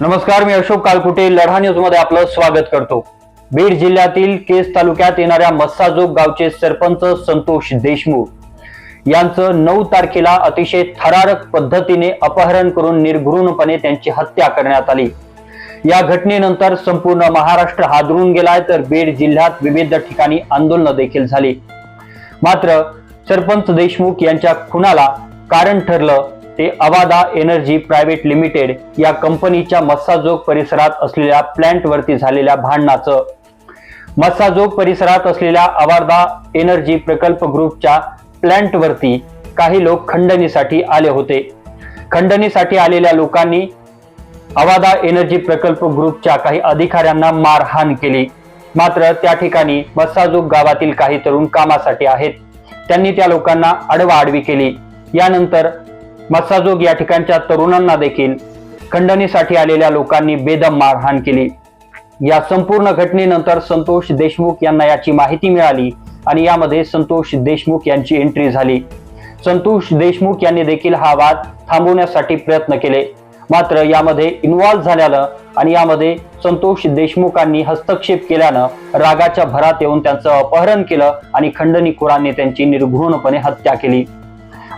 नमस्कार मी अशोक कालकुटे. लढा न्यूजमध्ये आपलं स्वागत करतो. बीड जिल्ह्यातील केस तालुक्यात येणाऱ्या मस्साजोग गावचे सरपंच संतोष देशमुख यांचं नऊ तारखेला अतिशय थरारक पद्धतीने अपहरण करून निर्घृणपणे त्यांची हत्या करण्यात आली. या घटनेनंतर संपूर्ण महाराष्ट्र हादरून गेलाय तर बीड जिल्ह्यात विविध ठिकाणी आंदोलनं देखील झाली. मात्र सरपंच देशमुख यांच्या खुनाला कारण ठरलं ते अवादा एनर्जी प्रायव्हेट लिमिटेड या कंपनीच्या मस्साजोग परिसरात असलेल्या प्लॅन्टवरती झालेल्या भांडणाचं. मस्साजोग परिसरात असलेल्या अवादा एनर्जी प्रकल्प ग्रुपच्या प्लॅन्टवरती काही लोक खंडणीसाठी आले होते. खंडणीसाठी आलेल्या लोकांनी अवादा एनर्जी प्रकल्प ग्रुपच्या काही अधिकाऱ्यांना मारहाण केली. मात्र त्या ठिकाणी मस्साजोग गावातील काही तरुण कामासाठी आहेत. त्यांनी त्या लोकांना आडवाआडवी केली. यानंतर मत्साजोग या ठिकाणच्या तरुणांना देखील खंडणीसाठी आलेल्या लोकांनी बेदम मारहाण केली. या संपूर्ण घटनेनंतर संतोष देशमुख यांना याची माहिती मिळाली आणि यामध्ये संतोष देशमुख यांची एंट्री झाली. संतोष देशमुख यांनी देखील हा वाद थांबवण्यासाठी प्रयत्न केले. मात्र यामध्ये इन्व्हॉल्व्ह झाल्यानं आणि यामध्ये संतोष देशमुखांनी हस्तक्षेप केल्यानं रागाच्या भरात येऊन त्यांचं अपहरण केलं आणि खंडणीखोरांनी त्यांची निर्घृणपणे हत्या केली.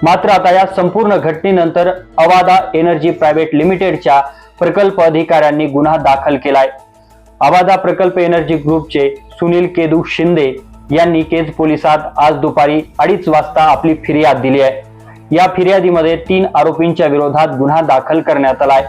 मात्र आता या संपूर्ण घटनेनंतर अवादा एनर्जी प्रायव्हेट लिमिटेडच्या प्रकल्प अधिकाऱ्यांनी गुन्हा दाखल केलाय. अवादा प्रकल्प एनर्जी ग्रुपचे सुनील केदू शिंदे यांनी केज पोलिसात आज दुपारी अडीच वाजता आपली फिर्याद दिली आहे. या फिर्यादीमध्ये तीन आरोपींच्या विरोधात गुन्हा दाखल करण्यात आलाय.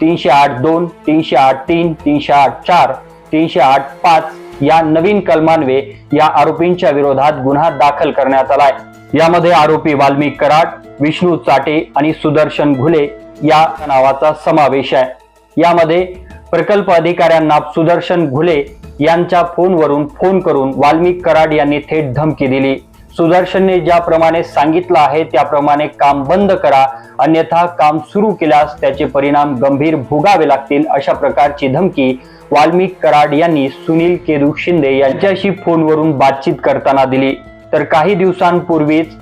तीनशे आठ दोन तीनशे आठ तीन तीनशे आठ चार तीनशे आठ पाच या नवीन कलमान्वे या आरोपींच्या विरोधात गुन्हा दाखल करण्यात आलाय. यामध्ये आरोपी वाल्मिक कराड विष्णू चाटे आणि सुदर्शन घुले या नावाचा समावेश आहे. यामध्ये प्रकल्प अधिकाऱ्यांना सुदर्शन घुले यांच्या फोनवरून फोन करून वाल्मिक कराड यांनी थेट धमकी दिली. सुदर्शनने ज्याप्रमाणे सांगितलं आहे त्याप्रमाणे काम बंद करा. अन्यथा काम सुरू केल्यास त्याचे परिणाम गंभीर भोगावे लागतील अशा प्रकारची धमकी वाल्मिक कराड यांनी सुनील केदू शिंदे यांच्याशी फोनवरून बातचीत करताना दिली. तर काही दिवसांपूर्वीच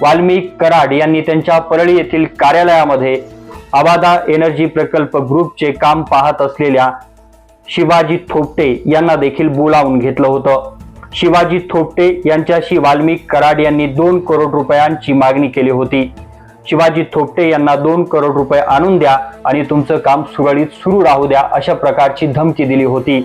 वाल्मिक कराड यांनी त्यांच्या परळी येथील कार्यालयामध्ये आबादा एनर्जी प्रकल्प ग्रुपचे काम पाहत असलेल्या शिवाजी थोपटे यांना देखील बोलावून घेतलं होतं. शिवाजी थोपटे यांच्याशी वाल्मिक कराड यांनी दोन करोड रुपयांची मागणी केली होती. शिवाजी थोपटे यांना दोन करोड रुपये आणून द्या आणि तुमचं काम सुरळीत सुरू राहू द्या अशा प्रकारची धमकी दिली होती.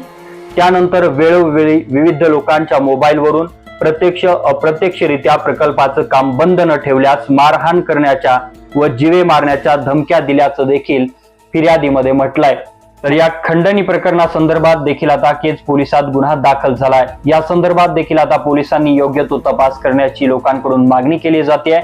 त्यानंतर वेळोवेळी विविध लोकांच्या मोबाईलवरून प्रत्यक्ष अप्रत्यक्षरित्या प्रकल्पाचं काम बंद न ठेवल्यास मारहाण करण्याच्या व जिवे मारण्याच्या धमक्या दिल्याचं देखील फिर्यादीमध्ये म्हटलंय. तर या खंडणी प्रकरणासंदर्भात देखील आता केज पोलिसात गुन्हा दाखल झालाय. या संदर्भात देखील आता पोलिसांनी योग्य तो तपास करण्याची लोकांकडून मागणी केली जाते.